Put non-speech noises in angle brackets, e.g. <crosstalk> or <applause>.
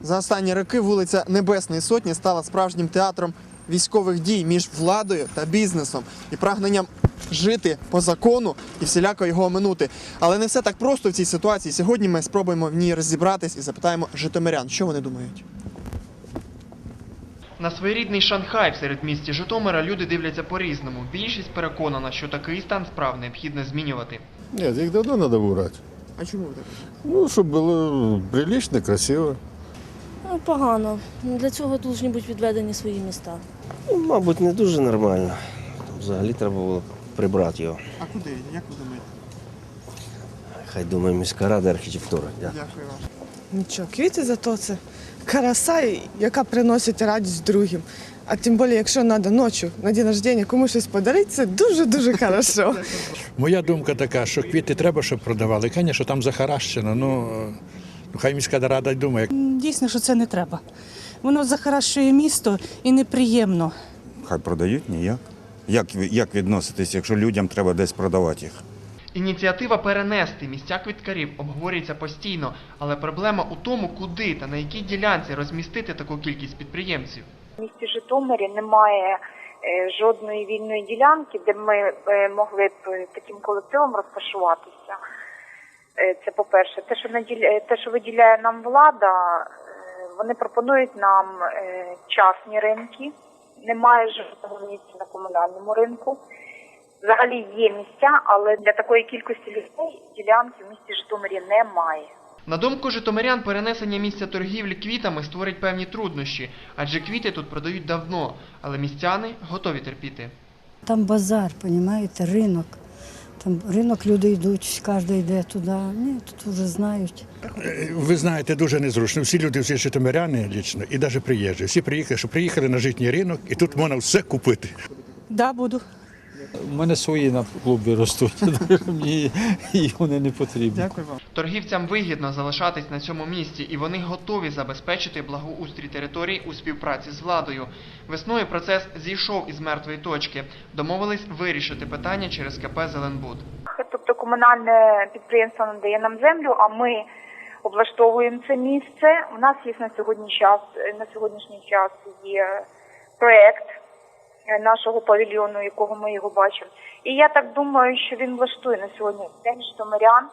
За останні роки вулиця Небесної Сотні стала справжнім театром військових дій між владою та бізнесом і прагненням жити по закону і всіляко його оминути. Але не все так просто в цій ситуації. Сьогодні ми спробуємо в ній розібратись і запитаємо житомирян, що вони думають. На своєрідний Шанхай в середмісті Житомира люди дивляться по-різному. Більшість переконана, що такий стан справ необхідно змінювати. Нет, их давно надо убрать. А чому так? Ну, чтобы было прилично, красиво. Ну, погано. Для цього повинні бути відведені свої міста. Ну, мабуть, не дуже нормально. Взагалі треба було прибрати його. А куди? Як ви думаєте? Хай думає міська рада архітектури. Дякую. Дякую вам. Нічого, квіти зато це краса, яка приносить радість другим. А тим більше, якщо треба ночі на день рождення комусь щось подарити, це дуже-дуже хорошо. <laughs> Моя думка така, що квіти треба, щоб продавали. Звісно, там захаращено, ну, ну хай міська рада й думає. Дійсно, що це не треба. Воно захаращує місто і неприємно. Хай продають ніяк. Як, як відноситись, якщо людям треба десь продавати їх? Ініціатива перенести місця квіткарів обговорюється постійно, але проблема у тому, куди та на якій ділянці розмістити таку кількість підприємців. В місті Житомирі немає е, жодної вільної ділянки, де ми е, могли б е, таким колективом розташуватися. Е, Це по-перше. Те, що наділя... те, що виділяє нам влада, е, вони пропонують нам е, частні ринки. Немає жодного місця на комунальному ринку. Взагалі є місця, але для такої кількості людей ділянки в місті Житомирі немає. На думку житомирян, перенесення місця торгівлі квітами створить певні труднощі, адже квіти тут продають давно, але містяни готові терпіти. Там базар, понимаєте, ринок. Там ринок люди йдуть, кожен йде туди. Ні, тут вже знають. Е, Ви знаєте, дуже незручно. Всі люди, всі житомиряни лічно, і навіть приїжджі. Всі приїхали, що приїхали на житній ринок, і тут можна все купити. Да, буду. У мене свої на клубі ростуть, <laughs> мені і вони не потрібні. Дякую вам. Торгівцям вигідно залишатись на цьому місці, і вони готові забезпечити благоустрій територій у співпраці з владою. Весною процес зійшов із мертвої точки. Домовились вирішити питання через КП Зеленбуд. Тобто комунальне підприємство надає нам землю, а ми облаштовуємо це місце. У нас є на сьогодні час на сьогоднішній час є проект нашого павільйону, якого ми його бачимо. І я так думаю, що він влаштує на сьогодні день житомирян.